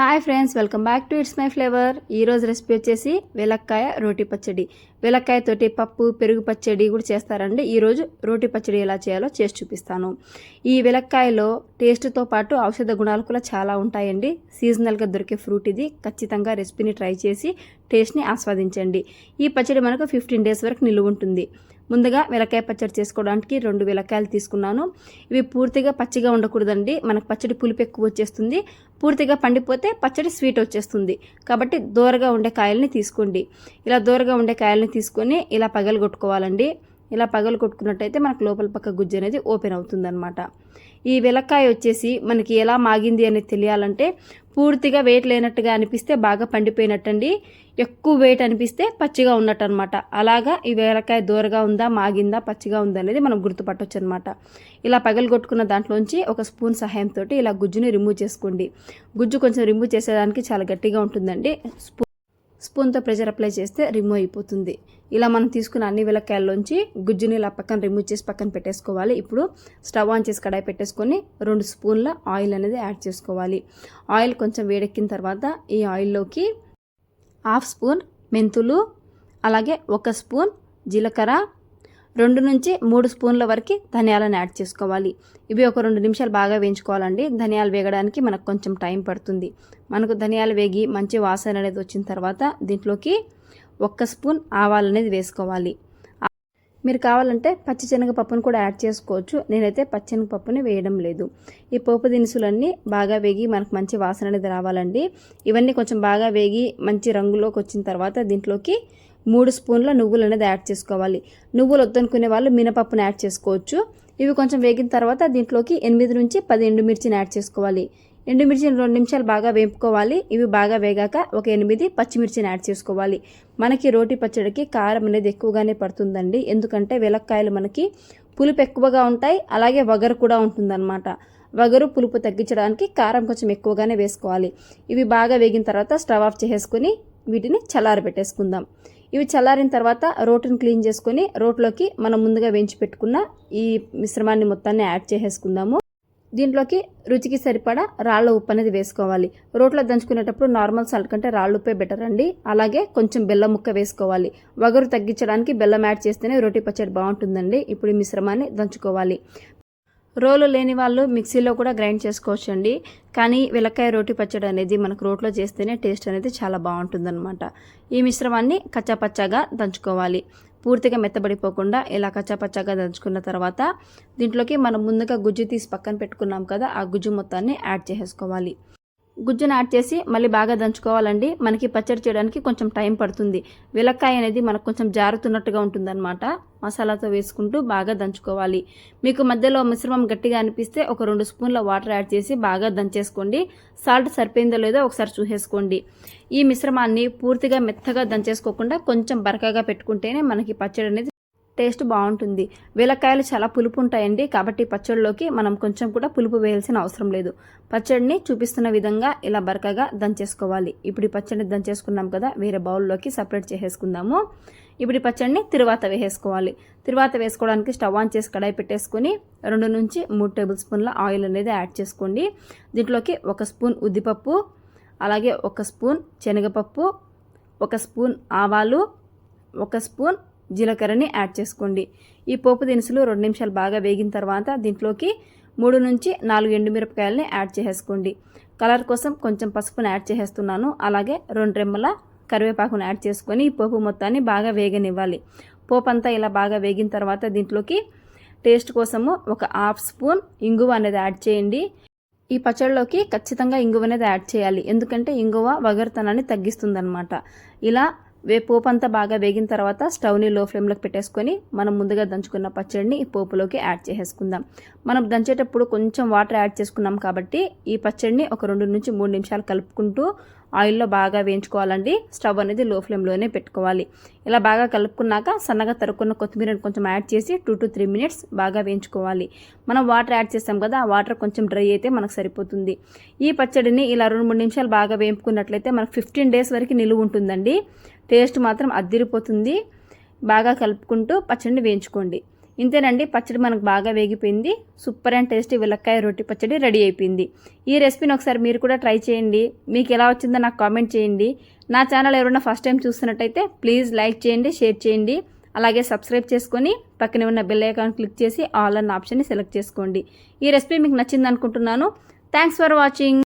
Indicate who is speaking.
Speaker 1: Hi friends welcome back to it's my flavour ఈరోజు recipe వచ్చేసి వెలక్కాయ రోటి పచ్చడి. వెలక్కాయతోటి పప్పు పెరుగు పచ్చడి కూడా చేస్తారండి. ఈరోజు రోటి పచ్చడి ఎలా చేయాలో చేసి చూపిస్తాను. ఈ వెలక్కాయలో టేస్ట్తో పాటు ఔషధ గుణాలు కూడా చాలా ఉంటాయండి. సీజనల్గా దొరికే ఫ్రూట్ ఇది. ఖచ్చితంగా రెసిపీని ట్రై చేసి టేస్ట్ని ఆస్వాదించండి. ఈ పచ్చడి మనకు ఫిఫ్టీన్ డేస్ వరకు నిలువ ఉంటుంది. ముందుగా వెలకాయ పచ్చడి చేసుకోవడానికి రెండు వెలకాయలు తీసుకున్నాను. ఇవి పూర్తిగా పచ్చిగా ఉండకూడదండి. మనకు పచ్చడి పులుపు ఎక్కువ వచ్చేస్తుంది. పూర్తిగా పండిపోతే పచ్చడి స్వీట్ వచ్చేస్తుంది. కాబట్టి దూరగా ఉండే కాయల్ని తీసుకోండి. ఇలా దూరగా ఉండే కాయల్ని తీసుకొని ఇలా పగలగొట్టుకోవాలండి. ఇలా పగలు కొట్టుకున్నట్టయితే మనకు లోపల పక్క గుజ్జు అనేది ఓపెన్ అవుతుందన్నమాట. ఈ వెలక్కాయ వచ్చేసి మనకి ఎలా మాగింది అనేది తెలియాలంటే పూర్తిగా వెయిట్ లేనట్టుగా అనిపిస్తే బాగా పండిపోయినట్టండి. ఎక్కువ వెయిట్ అనిపిస్తే పచ్చిగా ఉన్నట్టు అనమాట అలాగా ఈ వేలకాయ దూరగా ఉందా మాగిందా పచ్చిగా ఉందా అనేది మనం గుర్తుపట్టవచ్చు అనమాట ఇలా పగలు కొట్టుకున్న దాంట్లోంచి ఒక స్పూన్ సహాయంతో ఇలా గుజ్జుని రిమూవ్ చేసుకోండి. గుజ్జు కొంచెం రిమూవ్ చేసేదానికి చాలా గట్టిగా ఉంటుందండి. స్పూన్ స్పూన్తో ప్రెషర్ అప్లై చేస్తే రిమూవ్ అయిపోతుంది. ఇలా మనం తీసుకున్న అన్ని విలక్కాయల్లోంచి గుజ్జుని ఇలా పక్కన రిమూవ్ చేసి పక్కన పెట్టేసుకోవాలి. ఇప్పుడు స్టవ్ ఆన్ చేసి కడాయి పెట్టేసుకొని రెండు స్పూన్ల ఆయిల్ అనేది యాడ్ చేసుకోవాలి. ఆయిల్ కొంచెం వేడెక్కిన తర్వాత ఈ ఆయిల్లోకి హాఫ్ స్పూన్ మెంతులు అలాగే ఒక స్పూన్ జీలకర్ర రెండు నుంచి మూడు స్పూన్ల వరకు ధనియాలను యాడ్ చేసుకోవాలి. ఇవి ఒక రెండు నిమిషాలు బాగా వేయించుకోవాలండి. ధనియాలు వేగడానికి మనకు కొంచెం టైం పడుతుంది. మనకు ధనియాలు వేగి మంచి వాసన అనేది వచ్చిన తర్వాత దీంట్లోకి ఒక్క స్పూన్ ఆవాలు అనేది వేసుకోవాలి. మీరు కావాలంటే పచ్చి శనగపప్పును కూడా యాడ్ చేసుకోవచ్చు. నేనైతే పచ్చనగపప్పుని వేయడం లేదు. ఈ పోపు దినుసులన్నీ బాగా వేగి మనకు మంచి వాసన అనేది రావాలండి. ఇవన్నీ కొంచెం బాగా వేగి మంచి రంగులోకి వచ్చిన తర్వాత దీంట్లోకి మూడు స్పూన్ల నువ్వులు అనేది యాడ్ చేసుకోవాలి. నువ్వులు వద్దనుకునే వాళ్ళు మినపప్పును యాడ్ చేసుకోవచ్చు. ఇవి కొంచెం వేగిన తర్వాత దీంట్లోకి ఎనిమిది నుంచి పది ఎండుమిర్చిని యాడ్ చేసుకోవాలి. ఎండుమిర్చిని రెండు నిమిషాలు బాగా వేపుకోవాలి. ఇవి బాగా వేగాక ఒక ఎనిమిది పచ్చిమిర్చిని యాడ్ చేసుకోవాలి. మనకి రోటి పచ్చడికి కారం అనేది ఎక్కువగానే పడుతుందండి. ఎందుకంటే వెలక్కాయలు మనకి పులుపు ఎక్కువగా ఉంటాయి. అలాగే వగరు కూడా ఉంటుందన్నమాట. వగరు పులుపు తగ్గించడానికి కారం కొంచెం ఎక్కువగానే వేసుకోవాలి. ఇవి బాగా వేగిన తర్వాత స్టవ్ ఆఫ్ చేసేసుకుని వీటిని చల్లారబెట్టేసుకుందాం. ఇవి చల్లారిన తర్వాత రోటును క్లీన్ చేసుకొని రోట్లోకి మనం ముందుగా వేయించి పెట్టుకున్న ఈ మిశ్రమాన్ని మొత్తాన్ని యాడ్ చేసేసుకుందాము. దీంట్లోకి రుచికి సరిపడా రాళ్ళ ఉప్పు అనేది వేసుకోవాలి. రోట్లో దంచుకునేటప్పుడు నార్మల్ సాల్ట్ కంటే రాళ్ళ ఉప్పే బెటర్ అండి. అలాగే కొంచెం బెల్లం ముక్క వేసుకోవాలి. వగరు తగ్గించడానికి బెల్లం యాడ్ చేస్తేనే రోటి పచ్చడి బాగుంటుందండి. ఇప్పుడు ఈ మిశ్రమాన్ని దంచుకోవాలి. రోలు లేని వాళ్ళు మిక్సీలో కూడా గ్రైండ్ చేసుకోవచ్చు అండి కానీ వెలక్కాయ రోటి పచ్చడి అనేది మనకు రోట్లో చేస్తేనే టేస్ట్ అనేది చాలా బాగుంటుందన్నమాట. ఈ మిశ్రమాన్ని కచ్చాపచ్చాగా దంచుకోవాలి. పూర్తిగా మెత్తబడిపోకుండా ఇలా కచ్చాపచ్చాగా దంచుకున్న తర్వాత దీంట్లోకి మనం ముందుగా గుజ్జు తీసి పక్కన పెట్టుకున్నాం కదా ఆ గుజ్జు మొత్తాన్ని యాడ్ చేసేసుకోవాలి గుజ్జును యాడ్ చేసి మళ్ళీ బాగా దంచుకోవాలండి. మనకి పచ్చడి చేయడానికి కొంచెం టైం పడుతుంది. విలక్కాయ అనేది మనకు కొంచెం జారుతున్నట్టుగా ఉంటుందన్నమాట. మసాలాతో వేసుకుంటూ బాగా దంచుకోవాలి. మీకు మధ్యలో మిశ్రమం గట్టిగా అనిపిస్తే ఒక రెండు స్పూన్ల వాటర్ యాడ్ చేసి బాగా దంచేసుకోండి. సాల్ట్ సరిపోయిందో లేదో ఒకసారి చూసేసుకోండి. ఈ మిశ్రమాన్ని పూర్తిగా మెత్తగా దంచేసుకోకుండా కొంచెం బరకగా పెట్టుకుంటేనే మనకి పచ్చడి అనేది టేస్ట్ బాగుంటుంది. వీలకాయలు చాలా పులుపు ఉంటాయండి కాబట్టి పచ్చడిలోకి మనం కొంచెం కూడా పులుపు వేయాల్సిన అవసరం లేదు. పచ్చడిని చూపిస్తున్న విధంగా ఇలా బరకగా దంచేసుకోవాలి. ఇప్పుడు ఈ పచ్చడిని దంచేసుకున్నాం కదా వేరే బౌల్లోకి సపరేట్ చేసేసుకుందాము. ఇప్పుడు ఈ పచ్చడిని తిరువాత వేసేసుకోవాలి. తిరువాత వేసుకోవడానికి స్టవ్ ఆన్ చేసి కడాయి పెట్టేసుకొని రెండు నుంచి మూడు టేబుల్ స్పూన్ల ఆయిల్ అనేది యాడ్ చేసుకోండి. దీంట్లోకి ఒక స్పూన్ ఉద్దిపప్పు అలాగే ఒక స్పూన్ శనగపప్పు ఒక స్పూన్ ఆవాలు ఒక స్పూన్ జీలకర్రని యాడ్ చేసుకోండి. ఈ పోపు దినుసులు రెండు నిమిషాలు బాగా వేగిన తర్వాత దీంట్లోకి మూడు నుంచి నాలుగు ఎండుమిరపకాయలని యాడ్ చేసేసుకోండి. కలర్ కోసం కొంచెం పసుపుని యాడ్ చేసేస్తున్నాను. అలాగే రెండు రెమ్మల కరివేపాకును యాడ్ చేసుకొని ఈ పోపు మొత్తాన్ని బాగా వేగనివ్వాలి. పోపు అంతా ఇలా బాగా వేగిన తర్వాత దీంట్లోకి టేస్ట్ కోసము ఒక హాఫ్ స్పూన్ ఇంగువ అనేది యాడ్ చేయండి. ఈ పచ్చడిలోకి ఖచ్చితంగా ఇంగువ అనేది యాడ్ చేయాలి. ఎందుకంటే ఇంగువ వగరుతనాన్ని తగ్గిస్తుందనమాట ఇలా వే పోపు అంతా బాగా వేగిన తర్వాత స్టవ్ని లో ఫ్లేమ్లోకి పెట్టేసుకొని మనం ముందుగా దంచుకున్న పచ్చడిని ఈ పోపులోకి యాడ్ చేసేసుకుందాం. మనం దంచేటప్పుడు కొంచెం వాటర్ యాడ్ చేసుకున్నాం కాబట్టి ఈ పచ్చడిని ఒక రెండు నుంచి మూడు నిమిషాలు కలుపుకుంటూ ఆయిల్లో బాగా వేయించుకోవాలండి. స్టవ్ అనేది లో ఫ్లేమ్లోనే పెట్టుకోవాలి. ఇలా బాగా కలుపుకున్నాక సన్నగా తరుక్కున్న కొత్తిమీరని కొంచెం యాడ్ చేసి టూ టు త్రీ మినిట్స్ బాగా వేయించుకోవాలి. మనం వాటర్ యాడ్ చేస్తాం కదా ఆ వాటర్ కొంచెం డ్రై అయితే మనకు సరిపోతుంది. ఈ పచ్చడిని ఇలా రెండు మూడు నిమిషాలు బాగా వేయించుకున్నట్లయితే మనకు ఫిఫ్టీన్ డేస్ వరకు నిలువ ఉంటుందండి. టేస్ట్ మాత్రం అద్దిరిపోతుంది. బాగా కలుపుకుంటూ పచ్చడిని వేయించుకోండి. ఇంతేనండి పచ్చడి మనకు బాగా వేగిపోయింది. సూపర్ అండ్ టేస్టీ విలక్కాయ రొట్టి పచ్చడి రెడీ అయిపోయింది. ఈ రెసిపీని ఒకసారి మీరు కూడా ట్రై చేయండి. మీకు ఎలా వచ్చిందో నాకు కామెంట్ చేయండి. నా ఛానల్ ఎవరైనా ఫస్ట్ టైం చూస్తున్నట్టయితే ప్లీజ్ లైక్ చేయండి షేర్ చేయండి. అలాగే సబ్స్క్రైబ్ చేసుకొని పక్కనే ఉన్న బెల్ ఐకాన్ క్లిక్ చేసి ఆల్ అన్న ఆప్షన్ని సెలెక్ట్ చేసుకోండి. ఈ రెసిపీ మీకు నచ్చింది అనుకుంటున్నాను థ్యాంక్స్ ఫర్ వాచింగ్.